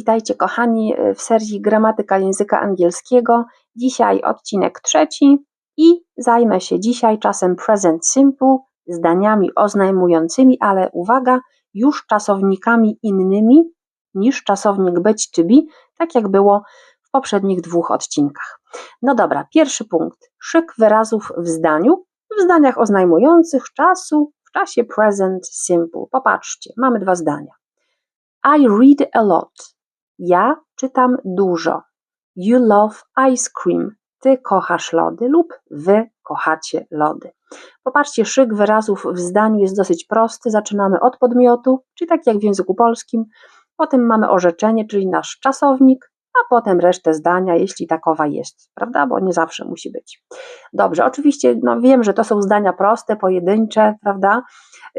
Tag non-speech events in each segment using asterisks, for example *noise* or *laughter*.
Witajcie kochani w serii Gramatyka języka angielskiego. Dzisiaj odcinek trzeci i zajmę się dzisiaj czasem present simple, zdaniami oznajmującymi, ale uwaga, już czasownikami innymi niż czasownik być to be, tak jak było w poprzednich dwóch odcinkach. No dobra, pierwszy punkt. Szyk wyrazów w zdaniu, w zdaniach oznajmujących czasu w czasie present simple. Popatrzcie, mamy dwa zdania. I read a lot. Ja czytam dużo. You love ice cream. Ty kochasz lody lub wy kochacie lody. Popatrzcie, szyk wyrazów w zdaniu jest dosyć prosty. Zaczynamy od podmiotu, czyli tak jak w języku polskim. Potem mamy orzeczenie, czyli nasz czasownik, a potem resztę zdania, jeśli takowa jest, prawda? Bo nie zawsze musi być. Dobrze, oczywiście no wiem, że to są zdania proste, pojedyncze, prawda?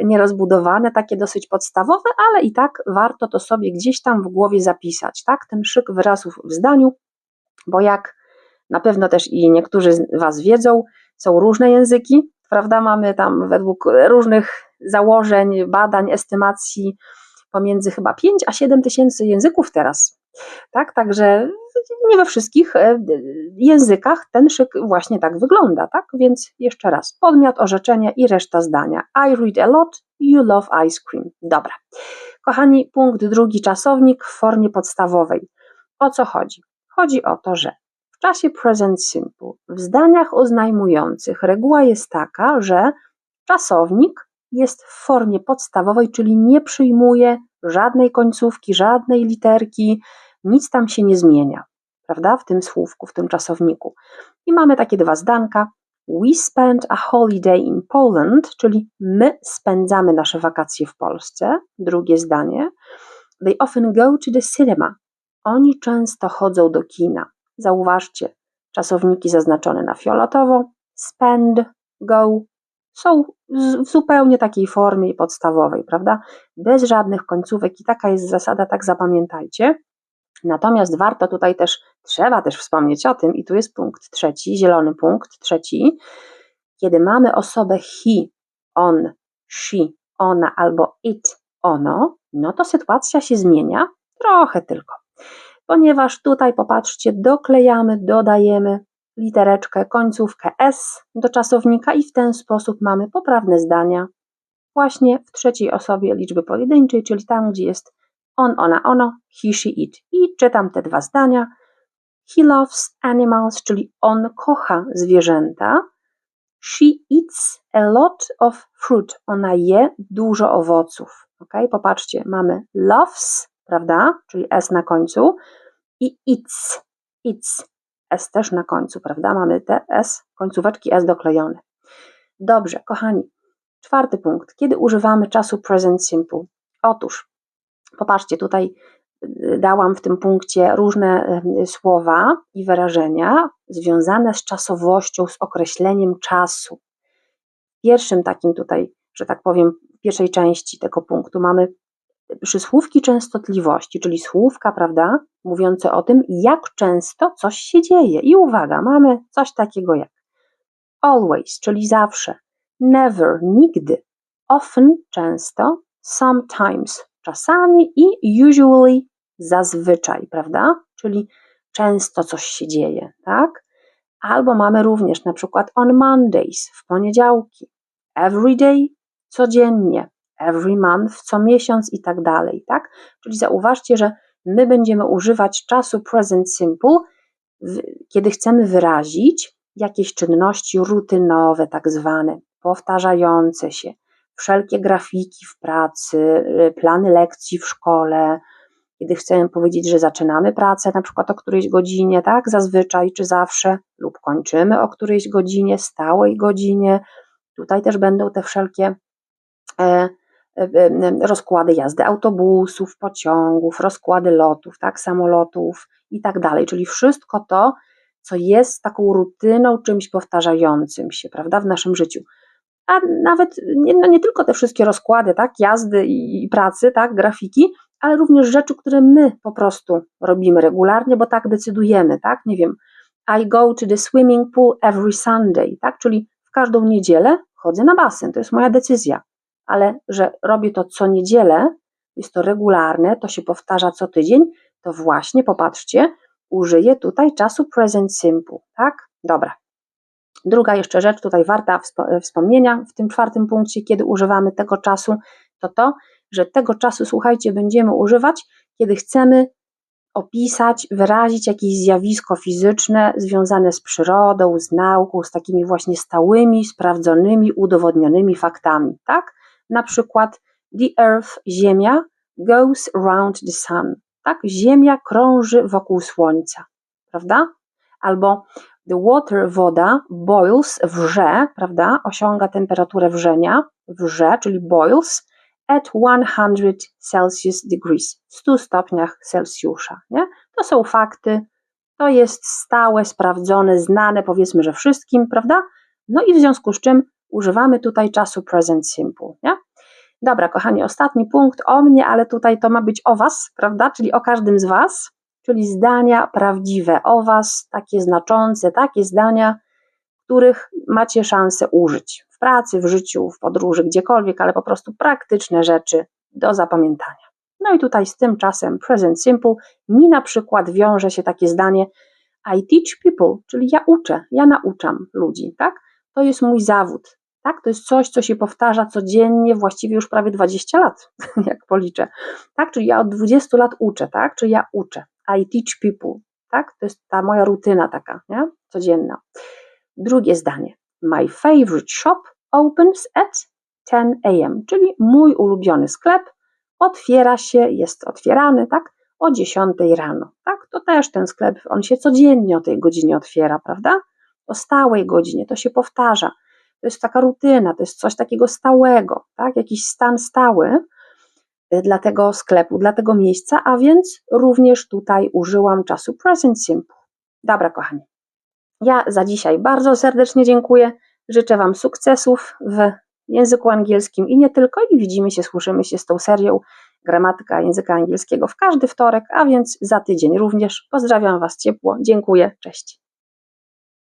Nierozbudowane, takie dosyć podstawowe, ale i tak warto to sobie gdzieś tam w głowie zapisać, tak? Ten szyk wyrazów w zdaniu, bo jak na pewno też i niektórzy z Was wiedzą, są różne języki, prawda? Mamy tam według różnych założeń, badań, estymacji pomiędzy chyba 5 a 7 tysięcy języków teraz tak? Także nie we wszystkich e, językach ten szyk właśnie tak wygląda, tak? Więc jeszcze raz, podmiot, orzeczenie i reszta zdania. I read a lot, you love ice cream. Dobra. Kochani, punkt drugi, czasownik w formie podstawowej. O co chodzi? Chodzi o to, że w czasie present simple w zdaniach oznajmujących reguła jest taka, że czasownik jest w formie podstawowej, czyli nie przyjmuje żadnej końcówki, żadnej literki, nic tam się nie zmienia, prawda, w tym słówku, w tym czasowniku. I mamy takie dwa zdanka. We spend a holiday in Poland, czyli my spędzamy nasze wakacje w Polsce. Drugie zdanie. They often go to the cinema. Oni często chodzą do kina. Zauważcie, czasowniki zaznaczone na fioletowo. Spend, go, są w zupełnie takiej formie podstawowej, prawda? Bez żadnych końcówek i taka jest zasada, tak zapamiętajcie. Natomiast warto tutaj też, trzeba też wspomnieć o tym, i tu jest punkt trzeci, zielony punkt trzeci, kiedy mamy osobę he, on, she, ona albo it, ono, no to sytuacja się zmienia trochę tylko. Ponieważ tutaj popatrzcie, doklejamy, dodajemy litereczkę, końcówkę s do czasownika i w ten sposób mamy poprawne zdania właśnie w trzeciej osobie liczby pojedynczej, czyli tam, gdzie jest on, ona, ono, he, she, it. I czytam te dwa zdania. He loves animals, czyli on kocha zwierzęta. She eats a lot of fruit. Ona je dużo owoców. Ok, popatrzcie, mamy loves, prawda, czyli s na końcu i eats, eats, S też na końcu, prawda? Mamy te S, końcóweczki S doklejone. Dobrze, kochani. Czwarty punkt. Kiedy używamy czasu present simple? Otóż, popatrzcie, tutaj y, dałam w tym punkcie różne y, słowa i wyrażenia związane z czasowością, z określeniem czasu. W pierwszym takim tutaj, że tak powiem, pierwszej części tego punktu mamy przysłówki częstotliwości, czyli słówka, prawda, mówiące o tym, jak często coś się dzieje. I uwaga, mamy coś takiego jak always, czyli zawsze, never, nigdy, often, często, sometimes, czasami i usually, zazwyczaj, prawda? Czyli często coś się dzieje, tak? Albo mamy również na przykład on Mondays, w poniedziałki, every day, codziennie, every month, co miesiąc i tak dalej, tak? Czyli zauważcie, że my będziemy używać czasu present simple, kiedy chcemy wyrazić jakieś czynności rutynowe, tak zwane, powtarzające się, wszelkie grafiki w pracy, y, plany lekcji w szkole, kiedy chcemy powiedzieć, że zaczynamy pracę na przykład o którejś godzinie, tak, zazwyczaj czy zawsze, lub kończymy o którejś godzinie, stałej godzinie. Tutaj też będą te wszelkie e, rozkłady jazdy autobusów, pociągów, rozkłady lotów, tak, samolotów i tak dalej, czyli wszystko to, co jest taką rutyną, czymś powtarzającym się, prawda, w naszym życiu. A nawet nie, no nie tylko te wszystkie rozkłady, tak, jazdy i, i pracy, tak, grafiki, ale również rzeczy, które my po prostu robimy regularnie, bo tak decydujemy, tak, nie wiem, I go to the swimming pool every Sunday, tak, czyli w każdą niedzielę chodzę na basen, to jest moja decyzja ale że robię to co niedzielę, jest to regularne, to się powtarza co tydzień, to właśnie popatrzcie, użyję tutaj czasu present simple, tak? Dobra. Druga jeszcze rzecz tutaj warta wspo- wspomnienia w tym czwartym punkcie, kiedy używamy tego czasu, to to, że tego czasu, słuchajcie, będziemy używać, kiedy chcemy opisać, wyrazić jakieś zjawisko fizyczne związane z przyrodą, z nauką, z takimi właśnie stałymi, sprawdzonymi, udowodnionymi faktami, tak? Na przykład the earth, Ziemia, goes around the sun, tak? Ziemia krąży wokół Słońca, prawda? Albo the water, woda, boils, wrze, prawda? Osiąga temperaturę wrzenia, wrze, czyli boils, at 100 Celsius degrees, w 100 stopniach Celsjusza. Nie? To są fakty, to jest stałe, sprawdzone, znane, powiedzmy, że wszystkim, prawda? No i w związku z czym używamy tutaj czasu present simple. Nie? Dobra, kochani, ostatni punkt o mnie, ale tutaj to ma być o Was, prawda? Czyli o każdym z Was, czyli zdania prawdziwe o Was, takie znaczące, takie zdania, których macie szansę użyć w pracy, w życiu, w podróży, gdziekolwiek, ale po prostu praktyczne rzeczy do zapamiętania. No i tutaj z tym czasem present simple mi na przykład wiąże się takie zdanie I teach people, czyli ja uczę, ja nauczam ludzi, tak? To jest mój zawód, tak? To jest coś, co się powtarza codziennie, właściwie już prawie 20 lat, *laughs* jak policzę, tak? Czyli ja od 20 lat uczę, tak? Czyli ja uczę. I teach people, tak? To jest ta moja rutyna taka, nie? Codzienna. Drugie zdanie. My favorite shop opens at 10 a.m., czyli mój ulubiony sklep otwiera się, jest otwierany, tak? O 10 rano, tak? To też ten sklep, on się codziennie o tej godzinie otwiera, prawda? O stałej godzinie, to się powtarza. To jest taka rutyna, to jest coś takiego stałego, tak? Jakiś stan stały y, dla tego sklepu, dla tego miejsca, a więc również tutaj użyłam czasu present simple. Dobra, kochani. Ja za dzisiaj bardzo serdecznie dziękuję. Życzę Wam sukcesów w języku angielskim i nie tylko. I widzimy się, słyszymy się z tą serią Gramatyka języka angielskiego w każdy wtorek, a więc za tydzień również. Pozdrawiam Was ciepło. Dziękuję. Cześć.